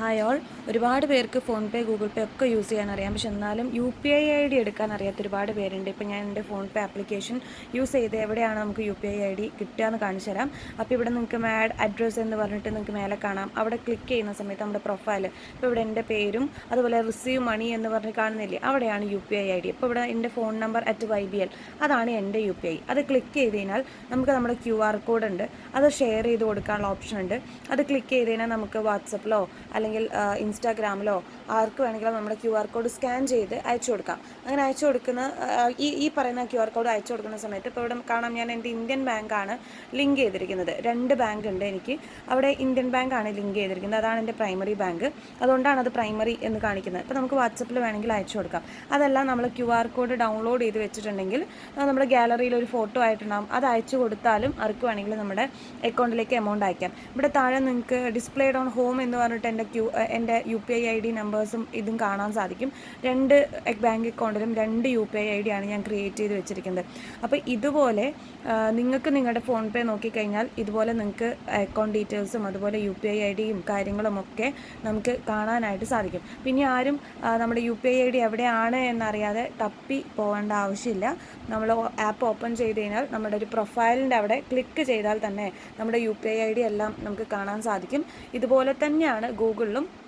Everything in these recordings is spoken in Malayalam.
ഹായ് ഓൾ ഒരുപാട് പേർക്ക് ഫോൺ പേ ഗൂഗിൾ പേ ഒക്കെ യൂസ് ചെയ്യാൻ അറിയാം. പക്ഷെ എന്നാലും U P I I D എടുക്കാൻ അറിയാത്ത ഒരുപാട് പേരുണ്ട്. ഇപ്പം ഞാൻ എന്റെ ഫോൺ പേ ആപ്ലിക്കേഷൻ യൂസ് ചെയ്ത് എവിടെയാണ് നമുക്ക് U P I I D കിട്ടുക എന്ന് കാണിച്ചു തരാം. അപ്പോൾ ഇവിടെ നിങ്ങൾക്ക് മാഡ് അഡ്രസ്സ് എന്ന് പറഞ്ഞിട്ട് നിങ്ങൾക്ക് മേലെ കാണാം. അവിടെ ക്ലിക്ക് ചെയ്യുന്ന സമയത്ത് നമ്മുടെ പ്രൊഫൈൽ ഇപ്പോൾ ഇവിടെ എന്റെ പേരും അതുപോലെ റിസീവ് മണി എന്ന് പറഞ്ഞ് കാണുന്നില്ലേ അവിടെയാണ് U P I I D ഇപ്പോൾ ഇവിടെ എന്റെ phone number at Y B L അതാണ് എന്റെ യു പി ഐ അത് ക്ലിക്ക് ചെയ്ത് കഴിഞ്ഞാൽ നമുക്ക് നമ്മുടെ ക്യു ആർ കോഡ് ഉണ്ട്. അത് ഷെയർ ചെയ്ത് കൊടുക്കാനുള്ള ഓപ്ഷൻ ഉണ്ട്. അത് ക്ലിക്ക് ചെയ്ത് കഴിഞ്ഞാൽ നമുക്ക് വാട്സപ്പിലോ അല്ലെങ്കിൽ ആ, ഇൻസ്റ്റാഗ്രാമിലോ ആർക്ക് വേണമെങ്കിലും നമ്മുടെ ക്യു ആർ കോഡ് സ്കാൻ ചെയ്ത് അയച്ചു കൊടുക്കാം. അങ്ങനെ അയച്ചു കൊടുക്കുന്ന ഈ ഈ പറയുന്ന ക്യു ആർ കോഡ് അയച്ചു കൊടുക്കുന്ന സമയത്ത് ഇപ്പോൾ ഇവിടെ കാണാം ഞാൻ എന്റെ ഇന്ത്യൻ ബാങ്കാണ് ലിങ്ക് ചെയ്തിരിക്കുന്നത്. രണ്ട് ബാങ്ക് ഉണ്ട് എനിക്ക്. അവിടെ ഇന്ത്യൻ ബാങ്കാണ് ലിങ്ക് ചെയ്തിരിക്കുന്നത്. അതാണ് എന്റെ പ്രൈമറി ബാങ്ക്. അതുകൊണ്ടാണ് അത് പ്രൈമറി എന്ന് കാണിക്കുന്നത്. അപ്പോൾ നമുക്ക് വാട്സപ്പിൽ വേണമെങ്കിൽ അയച്ചു കൊടുക്കാം. അതല്ല നമ്മൾ ക്യു ആർ കോഡ് ഡൗൺലോഡ് ചെയ്ത് വെച്ചിട്ടുണ്ടെങ്കിൽ നമ്മുടെ ഗാലറിയിൽ ഒരു ഫോട്ടോ ആയിട്ടുണ്ടാകും അത് അയച്ചു കൊടുത്താലും ആർക്ക് വേണമെങ്കിൽ നമ്മുടെ അക്കൗണ്ടിലേക്ക് എമൗണ്ട് അയക്കാം. ഇവിടെ താഴെ നിങ്ങൾക്ക് ഡിസ്പ്ലേഡ് ഓൺ ഹോം എന്ന് പറഞ്ഞിട്ട് എന്റെ ക്യൂ എന്റെ U P I I D നമ്പേഴ്സും ഇതും കാണാൻ സാധിക്കും. രണ്ട് ബാങ്ക് അക്കൗണ്ടിലും രണ്ട് യു പി ഐ ഐ ഡിയാണ് ഞാൻ ക്രിയേറ്റ് ചെയ്ത് വെച്ചിരിക്കുന്നത്. അപ്പോൾ ഇതുപോലെ നിങ്ങൾക്ക് നിങ്ങളുടെ ഫോൺ പേ നോക്കിക്കഴിഞ്ഞാൽ ഇതുപോലെ നിങ്ങൾക്ക് അക്കൗണ്ട് ഡീറ്റെയിൽസും അതുപോലെ യു പി ഐ ഐ ഡിയും കാര്യങ്ങളും ഒക്കെ നമുക്ക് കാണാനായിട്ട് സാധിക്കും. പിന്നെ ആരും നമ്മുടെ U P I I D എവിടെയാണ് എന്നറിയാതെ തപ്പി പോകേണ്ട ആവശ്യമില്ല. നമ്മൾ ആപ്പ് ഓപ്പൺ ചെയ്ത് കഴിഞ്ഞാൽ നമ്മുടെ ഒരു പ്രൊഫൈലിന്റെ അവിടെ ക്ലിക്ക് ചെയ്താൽ തന്നെ നമ്മുടെ U P I I D എല്ലാം നമുക്ക് കാണാൻ സാധിക്കും. ഇതുപോലെ തന്നെയാണ് ഗൂഗിളിലും ആ,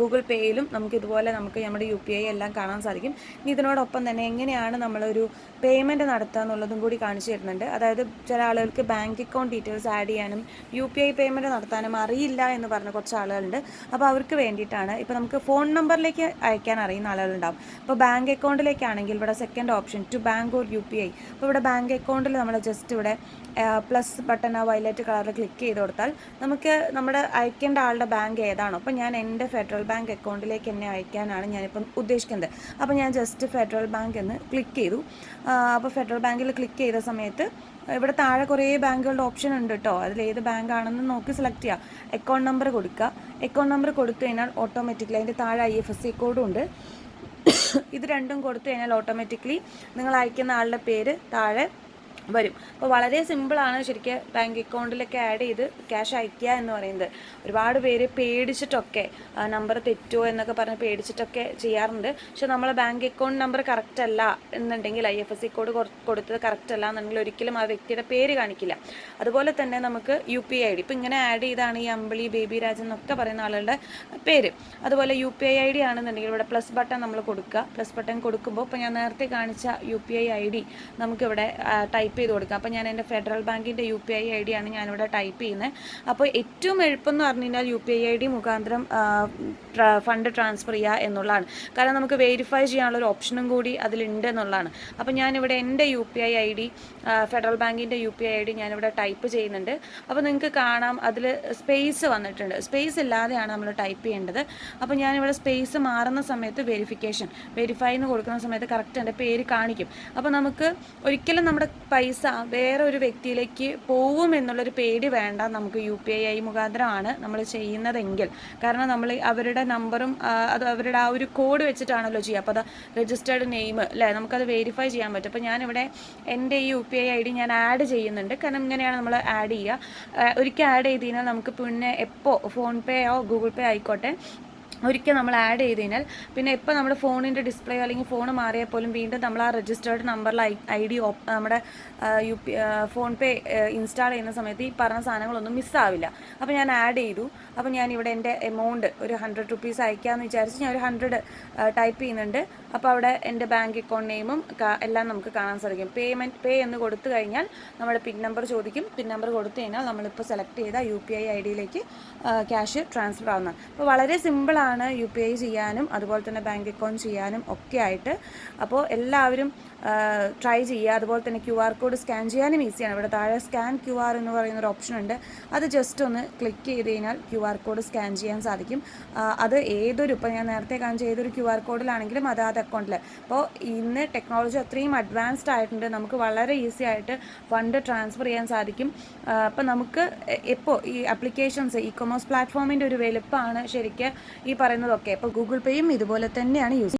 ഗൂഗിൾ പേയിലും നമുക്ക് ഇതുപോലെ നമുക്ക് നമ്മുടെ യു പി ഐ എല്ലാം കാണാൻ സാധിക്കും. ഇനി ഇതിനോടൊപ്പം തന്നെ എങ്ങനെയാണ് നമ്മളൊരു പേയ്മെന്റ് നടത്തുക എന്നുള്ളതും കൂടി കാണിച്ചു തരുന്നുണ്ട്. അതായത് ചില ആളുകൾക്ക് ബാങ്ക് അക്കൗണ്ട് ഡീറ്റെയിൽസ് ആഡ് ചെയ്യാനും യു പി ഐ പേയ്മെന്റ് നടത്താനും അറിയില്ല എന്ന് പറഞ്ഞ കുറച്ച് ആളുകളുണ്ട്. അപ്പോൾ അവർക്ക് വേണ്ടിയിട്ടാണ് ഇപ്പോൾ നമുക്ക് ഫോൺ നമ്പറിലേക്ക് അയക്കാൻ അറിയുന്ന ആളുകളുണ്ടാവും. അപ്പോൾ ബാങ്ക് അക്കൗണ്ടിലേക്കാണെങ്കിൽ ഇവിടെ second option to bank or U P I അപ്പോൾ ഇവിടെ ബാങ്ക് അക്കൗണ്ടിൽ നമ്മൾ ജസ്റ്റ് ഇവിടെ പ്ലസ് ബട്ടൺ ആ വയലറ്റ് കളറിൽ ക്ലിക്ക് ചെയ്ത് കൊടുത്താൽ നമുക്ക് നമ്മുടെ അയക്കേണ്ട ആളുടെ ബാങ്ക് ഏതാണോ. അപ്പോൾ ഞാൻ എന്റെ ഫെഡറൽ ബാങ്ക് അക്കൗണ്ടിലേക്ക് എന്നെ അയക്കാനാണ് ഞാനിപ്പം ഉദ്ദേശിക്കുന്നത്. അപ്പോൾ ഞാൻ ജസ്റ്റ് ഫെഡറൽ ബാങ്ക് എന്ന് ക്ലിക്ക് ചെയ്തു. അപ്പോൾ ഫെഡറൽ ബാങ്കിൽ ക്ലിക്ക് ചെയ്ത സമയത്ത് ഇവിടെ താഴെ കുറേ ബാങ്കുകളുടെ ഓപ്ഷൻ ഉണ്ട് കേട്ടോ അതിൽ ഏത് ബാങ്ക് ആണെന്ന് നോക്കി സെലക്ട് ചെയ്യുക അക്കൗണ്ട് നമ്പർ കൊടുക്കുക. അക്കൗണ്ട് നമ്പർ കൊടുത്തു കഴിഞ്ഞാൽ ഓട്ടോമാറ്റിക്കലി അതിന്റെ താഴെ ഐ എഫ് എസ് സി കോഡും ഉണ്ട്. ഇത് രണ്ടും കൊടുത്തു കഴിഞ്ഞാൽ ഓട്ടോമാറ്റിക്കലി നിങ്ങൾ അയക്കുന്ന ആളുടെ പേര് താഴെ വരും. അപ്പോൾ വളരെ സിമ്പിളാണ് ശരിക്കും ബാങ്ക് അക്കൗണ്ടിലൊക്കെ ആഡ് ചെയ്ത് ക്യാഷ് അയക്കുക എന്ന് പറയുന്നത്. ഒരുപാട് പേര് പേടിച്ചിട്ടൊക്കെ നമ്പർ തെറ്റോ എന്നൊക്കെ പറഞ്ഞ് പേടിച്ചിട്ടൊക്കെ ചെയ്യാറുണ്ട്. പക്ഷെ നമ്മൾ ബാങ്ക് അക്കൗണ്ട് നമ്പർ കറക്റ്റ് അല്ല എന്നുണ്ടെങ്കിൽ I F S C code കൊടുത്തത് കറക്റ്റ് അല്ല എന്നുണ്ടെങ്കിൽ ഒരിക്കലും ആ വ്യക്തിയുടെ പേര് കാണിക്കില്ല. അതുപോലെ തന്നെ നമുക്ക് യു പി ഐ ഡി. ഇപ്പം ഇങ്ങനെ ആഡ് ചെയ്താണ് ഈ അമ്പിളി ബേബി രാജൻ എന്നൊക്കെ പറയുന്ന ആളുടെ പേര്. അതുപോലെ U P I I D ആണെന്നുണ്ടെങ്കിൽ ഇവിടെ പ്ലസ് ബട്ടൺ നമ്മൾ കൊടുക്കുക. പ്ലസ് ബട്ടൺ കൊടുക്കുമ്പോൾ ഇപ്പോൾ ഞാൻ നേരത്തെ കാണിച്ച U P I I D നമുക്കിവിടെ ടൈപ്പ് ചെയ്ത് കൊടുക്കുക. അപ്പോൾ ഞാൻ എന്റെ ഫെഡറൽ ബാങ്കിന്റെ യു പി ഐ ഐ ഡിയാണ് ഞാനിവിടെ ടൈപ്പ് ചെയ്യുന്നത്. അപ്പോൾ ഏറ്റവും എളുപ്പമെന്ന് പറഞ്ഞു കഴിഞ്ഞാൽ U P I I D മുഖാന്തരം ഫണ്ട് ട്രാൻസ്ഫർ ചെയ്യുക എന്നുള്ളതാണ്. കാരണം നമുക്ക് വെരിഫൈ ചെയ്യാനുള്ള ഒരു ഓപ്ഷനും കൂടി അതിലുണ്ട് എന്നുള്ളതാണ്. അപ്പോൾ ഞാനിവിടെ എന്റെ U P I I D Federal ബാങ്കിന്റെ U P I I D ഞാനിവിടെ ടൈപ്പ് ചെയ്യുന്നുണ്ട്. അപ്പോൾ നിങ്ങൾക്ക് കാണാം അതിൽ സ്പേസ് വന്നിട്ടുണ്ട്. സ്പേസ് ഇല്ലാതെയാണ് നമ്മൾ ടൈപ്പ് ചെയ്യേണ്ടത്. അപ്പോൾ ഞാനിവിടെ സ്പേസ് മാറുന്ന സമയത്ത് വെരിഫിക്കേഷൻ വെരിഫൈ എന്ന് കൊടുക്കുന്ന സമയത്ത് കറക്റ്റ് എന്റെ പേര് കാണിക്കും. അപ്പോൾ നമുക്ക് ഒരിക്കലും നമ്മുടെ പൈസ വേറെ ഒരു വ്യക്തിയിലേക്ക് പോവും എന്നുള്ളൊരു പേടി വേണ്ട. നമുക്ക് യു പി ഐ മുഖാന്തരമാണ് നമ്മൾ ചെയ്യുന്നതെങ്കിൽ. കാരണം നമ്മൾ അവരുടെ നമ്പറും അത് അവരുടെ ആ ഒരു കോഡ് വെച്ചിട്ടാണല്ലോ ചെയ്യുക. അപ്പോൾ അത് രജിസ്റ്റേർഡ് നെയിം അല്ലേ? നമുക്കത് വെരിഫൈ ചെയ്യാൻ പറ്റും. അപ്പോൾ ഞാനിവിടെ എന്റെ ഈ U P I I D ഞാൻ ആഡ് ചെയ്യുന്നുണ്ട്. കാരണം ഇങ്ങനെയാണ് നമ്മൾ ആഡ് ചെയ്യുക. ഒരിക്കൽ ആഡ് ചെയ്ത് കഴിഞ്ഞാൽ നമുക്ക് പിന്നെ എപ്പോൾ ഫോൺ പേയോ ഗൂഗിൾ പേ ആയിക്കോട്ടെ. ഒരിക്കൽ നമ്മൾ ആഡ് ചെയ്ത് കഴിഞ്ഞാൽ പിന്നെ ഇപ്പം നമ്മുടെ ഫോണിന്റെ ഡിസ്പ്ലേ അല്ലെങ്കിൽ ഫോൺ മാറിയാൽ പോലും വീണ്ടും നമ്മൾ ആ രജിസ്റ്റേർഡ് നമ്പറിൽ ഐ ഡി നമ്മുടെ U P PhonePe install ചെയ്യുന്ന സമയത്ത് ഈ പറഞ്ഞ സാധനങ്ങളൊന്നും മിസ്സാവില്ല അപ്പോൾ ഞാൻ ആഡ് ചെയ്തു. അപ്പോൾ ഞാൻ ഇവിടെ എന്റെ എമൗണ്ട് ഒരു ഹൺഡ്രഡ് റുപ്പീസ് അയക്കാമെന്ന് വിചാരിച്ച് ഞാൻ ഒരു ഹൺഡ്രഡ് ടൈപ്പ് ചെയ്യുന്നുണ്ട്. അപ്പോൾ അവിടെ എന്റെ ബാങ്ക് അക്കൗണ്ട് നെയിമും എല്ലാം നമുക്ക് കാണാൻ സാധിക്കും. പേയ്മെന്റ് പേ എന്ന് കൊടുത്തു കഴിഞ്ഞാൽ നമ്മുടെ പിൻ നമ്പർ ചോദിക്കും. പിൻ നമ്പർ കൊടുത്തു കഴിഞ്ഞാൽ നമ്മളിപ്പോൾ സെലക്ട് ചെയ്ത യു പി ഐ ഐ ഡിയിലേക്ക് ക്യാഷ് ട്രാൻസ്ഫർ ആവുന്നത് അപ്പോൾ വളരെ സിമ്പിളാണ് യു പി ഐ ചെയ്യാനും അതുപോലെ തന്നെ ബാങ്ക് അക്കൗണ്ട് ചെയ്യാനും ഒക്കെ ആയിട്ട്. അപ്പോൾ എല്ലാവരും ട്രൈ ചെയ്യുക. അതുപോലെ തന്നെ ക്യു ആർ കോഡ് സ്കാൻ ചെയ്യാനും ഈസിയാണ് ഇവിടെ താഴെ സ്കാൻ ക്യു ആർ എന്ന് പറയുന്ന ഒരു ഓപ്ഷൻ ഉണ്ട്. അത് ജസ്റ്റ് ഒന്ന് ക്ലിക്ക് ചെയ്ത് കഴിഞ്ഞാൽ ക്യു ആർ കോഡ് സ്കാൻ ചെയ്യാൻ സാധിക്കും. അത് ഏതൊരു ഇപ്പോൾ ഞാൻ നേരത്തെ കാണിച്ച ഏതൊരു ക്യു ആർ കോഡിലാണെങ്കിലും അത് അത് അക്കൗണ്ടിൽ അപ്പോൾ ഇന്ന് ടെക്നോളജി അത്രയും അഡ്വാൻസ്ഡ് ആയിട്ടുണ്ട്. നമുക്ക് വളരെ ഈസി ആയിട്ട് ഫണ്ട് ട്രാൻസ്ഫർ ചെയ്യാൻ സാധിക്കും. അപ്പോൾ നമുക്ക് എപ്പോൾ ഈ അപ്ലിക്കേഷൻസ് ഇ കൊമേഴ്സ് പ്ലാറ്റ്ഫോമിന്റെ ഒരു വലുപ്പമാണ് ശരിക്കും. ഈ പറയുന്നതൊക്കെ. ഇപ്പോൾ ഗൂഗിൾ പേയും ഇതുപോലെ തന്നെയാണ് യൂസ്